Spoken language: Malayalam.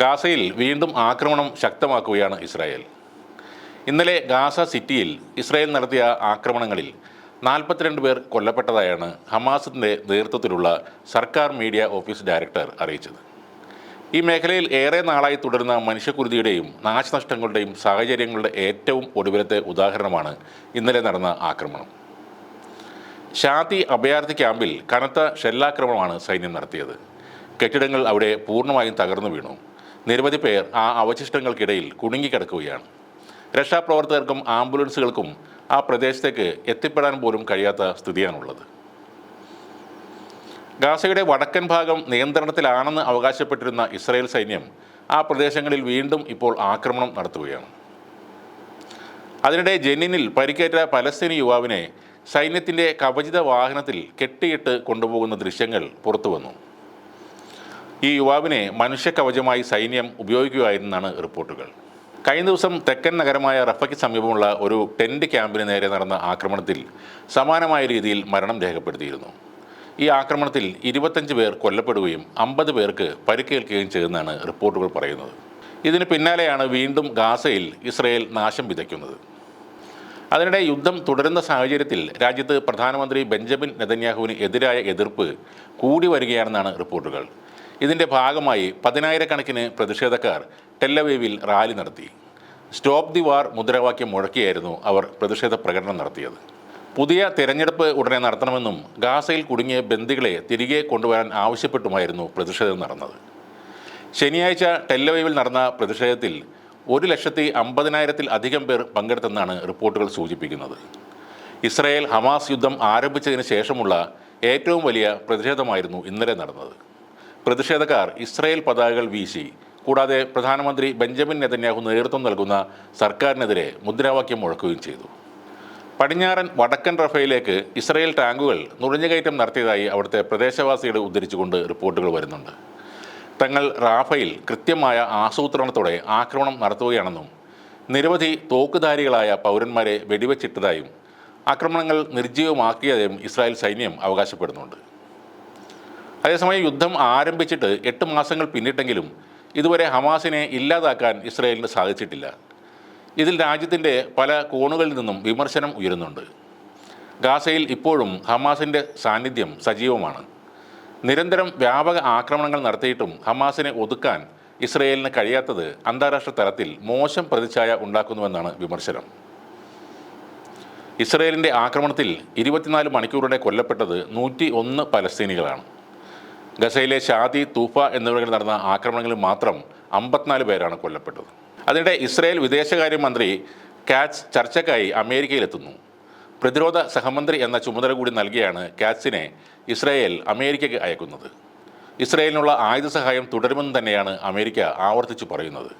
ഗാസയിൽ വീണ്ടും ആക്രമണം ശക്തമാക്കുകയാണ് ഇസ്രായേൽ. ഇന്നലെ ഗാസ സിറ്റിയിൽ ഇസ്രായേൽ നടത്തിയ ആക്രമണങ്ങളിൽ നാൽപ്പത്തിരണ്ട് പേർ കൊല്ലപ്പെട്ടതായാണ് ഹമാസിന്റെ നേതൃത്വത്തിലുള്ള സർക്കാർ മീഡിയ ഓഫീസ് ഡയറക്ടർ അറിയിച്ചത്. ഈ മേഖലയിൽ ഏറെ നാളായി തുടരുന്ന മനുഷ്യക്കുരുതിയുടെയും നാശനഷ്ടങ്ങളുടെയും സാഹചര്യങ്ങളുടെ ഏറ്റവും ഒടുവിലത്തെ ഉദാഹരണമാണ് ഇന്നലെ നടന്ന ആക്രമണം. ഷാത്തി അഭയാർത്ഥി ക്യാമ്പിൽ കനത്ത ഷെല്ലാക്രമണമാണ് സൈന്യം നടത്തിയത്. കെട്ടിടങ്ങൾ അവിടെ പൂർണമായും തകർന്നു വീണു. നിരവധി പേർ ആ അവശിഷ്ടങ്ങൾക്കിടയിൽ കുടുങ്ങിക്കിടക്കുകയാണ്. രക്ഷാപ്രവർത്തകർക്കും ആംബുലൻസുകൾക്കും ആ പ്രദേശത്തേക്ക് എത്തിപ്പെടാൻ പോലും കഴിയാത്ത സ്ഥിതിയാണുള്ളത്. ഗാസയുടെ വടക്കൻ ഭാഗം നിയന്ത്രണത്തിലാണെന്ന് അവകാശപ്പെട്ടിരുന്ന ഇസ്രായേൽ സൈന്യം ആ പ്രദേശങ്ങളിൽ വീണ്ടും ഇപ്പോൾ ആക്രമണം നടത്തുകയാണ്. അതിനിടെ ജെന്നിനിൽ പരിക്കേറ്റ പലസ്തീനി യുവാവിനെ സൈന്യത്തിന്റെ കവചിത വാഹനത്തിൽ കെട്ടിയിട്ട് കൊണ്ടുപോകുന്ന ദൃശ്യങ്ങൾ പുറത്തു വന്നു ഈ യുവാവിനെ മനുഷ്യകവചമായി സൈന്യം ഉപയോഗിക്കുകയായിരുന്നാണ് റിപ്പോർട്ടുകൾ. കഴിഞ്ഞ ദിവസം തെക്കൻ നഗരമായ റഫയ്ക്ക് സമീപമുള്ള ഒരു ടെന്റ് ക്യാമ്പിന് നേരെ നടന്ന ആക്രമണത്തിൽ സമാനമായ രീതിയിൽ മരണം രേഖപ്പെടുത്തിയിരുന്നു. ഈ ആക്രമണത്തിൽ ഇരുപത്തഞ്ച് പേർ കൊല്ലപ്പെടുകയും അമ്പത് പേർക്ക് പരിക്കേൽക്കുകയും ചെയ്തെന്നാണ് റിപ്പോർട്ടുകൾ പറയുന്നത്. ഇതിന് പിന്നാലെയാണ് വീണ്ടും ഗാസയിൽ ഇസ്രയേൽ നാശം വിതയ്ക്കുന്നത്. അതിനിടെ യുദ്ധം തുടരുന്ന സാഹചര്യത്തിൽ രാജ്യത്ത് പ്രധാനമന്ത്രി ബെഞ്ചമിൻ നെതന്യാഹുവിന് എതിരായ എതിർപ്പ് കൂടി വരികയാണെന്നാണ് റിപ്പോർട്ടുകൾ. ഇതിന്റെ ഭാഗമായി പതിനായിരക്കണക്കിന് പ്രതിഷേധക്കാർ ടെല്ലവീവിൽ റാലി നടത്തി. സ്റ്റോപ്പ് ദി വാർ മുദ്രാവാക്യം മുഴക്കിയായിരുന്നു അവർ പ്രതിഷേധ പ്രകടനം നടത്തിയത്. പുതിയ തിരഞ്ഞെടുപ്പ് ഉടനെ നടത്തണമെന്നും ഗാസയിൽ കുടുങ്ങിയ ബന്ദികളെ തിരികെ കൊണ്ടുവരാൻ ആവശ്യപ്പെട്ടുമായിരുന്നു പ്രതിഷേധം നടന്നത്. ശനിയാഴ്ച ടെല്ലവീവിൽ നടന്ന പ്രതിഷേധത്തിൽ ഒരു ലക്ഷത്തി അമ്പതിനായിരത്തിൽ അധികം പേർ പങ്കെടുത്തെന്നാണ് റിപ്പോർട്ടുകൾ സൂചിപ്പിക്കുന്നത്. ഇസ്രായേൽ ഹമാസ് യുദ്ധം ആരംഭിച്ചതിന് ശേഷമുള്ള ഏറ്റവും വലിയ പ്രതിഷേധമായിരുന്നു ഇന്നലെ നടന്നത്. പ്രതിഷേധക്കാർ ഇസ്രായേൽ പതാകകൾ വീശി. കൂടാതെ പ്രധാനമന്ത്രി ബെഞ്ചമിൻ നെതന്യാഹു നേതൃത്വം നൽകുന്ന സർക്കാരിനെതിരെ മുദ്രാവാക്യം മുഴക്കുകയും ചെയ്തു. പടിഞ്ഞാറൻ വടക്കൻ റഫയിലേക്ക് ഇസ്രായേൽ ടാങ്കുകൾ നുഴഞ്ഞുകയറ്റം നടത്തിയതായി അവിടുത്തെ പ്രദേശവാസികളെ ഉദ്ധരിച്ചുകൊണ്ട് റിപ്പോർട്ടുകൾ വരുന്നുണ്ട്. തങ്ങൾ റാഫയിൽ കൃത്യമായ ആസൂത്രണത്തോടെ ആക്രമണം നടത്തുകയാണെന്നും നിരവധി തോക്കുധാരികളായ പൗരന്മാരെ വെടിവെച്ചിട്ടതായും ആക്രമണങ്ങൾ നിർജീവമാക്കിയതായും ഇസ്രായേൽ സൈന്യം അവകാശപ്പെടുന്നുണ്ട്. അതേസമയം യുദ്ധം ആരംഭിച്ചിട്ട് എട്ട് മാസങ്ങൾ പിന്നിട്ടെങ്കിലും ഇതുവരെ ഹമാസിനെ ഇല്ലാതാക്കാൻ ഇസ്രയേലിന് സാധിച്ചിട്ടില്ല. ഇതിൽ രാജ്യത്തിന്റെ പല കോണുകളിൽ നിന്നും വിമർശനം ഉയരുന്നുണ്ട്. ഗാസയിൽ ഇപ്പോഴും ഹമാസിന്റെ സാന്നിധ്യം സജീവമാണ്. നിരന്തരം വ്യാപക ആക്രമണങ്ങൾ നടത്തിയിട്ടും ഹമാസിനെ ഒതുക്കാൻ ഇസ്രയേലിന് കഴിയാത്തത് അന്താരാഷ്ട്ര തലത്തിൽ മോശം പ്രതിച്ഛായ ഉണ്ടാക്കുന്നുവെന്നാണ് വിമർശനം. ഇസ്രയേലിന്റെ ആക്രമണത്തിൽ ഇരുപത്തിനാല് മണിക്കൂറുടെ കൊല്ലപ്പെട്ടത് നൂറ്റി ഒന്ന് പലസ്തീനികളാണ്. ഗസയിലെ ഷാദി തൂഫ എന്നിവരിൽ നടന്ന ആക്രമണങ്ങളിൽ മാത്രം അമ്പത്തിനാല് പേരാണ് കൊല്ലപ്പെട്ടത്. അതിനിടെ ഇസ്രയേൽ വിദേശകാര്യമന്ത്രി കാറ്റ്സ് ചർച്ചയ്ക്കായി അമേരിക്കയിലെത്തുന്നു. പ്രതിരോധ സഹമന്ത്രി എന്ന ചുമതല കൂടി നൽകിയാണ് കാറ്റ്സിനെ ഇസ്രായേൽ അമേരിക്കയ്ക്ക് അയക്കുന്നത്. ഇസ്രായേലിനുള്ള ആയുധ സഹായം തുടരുമെന്ന് തന്നെയാണ് അമേരിക്ക ആവർത്തിച്ചു പറയുന്നത്.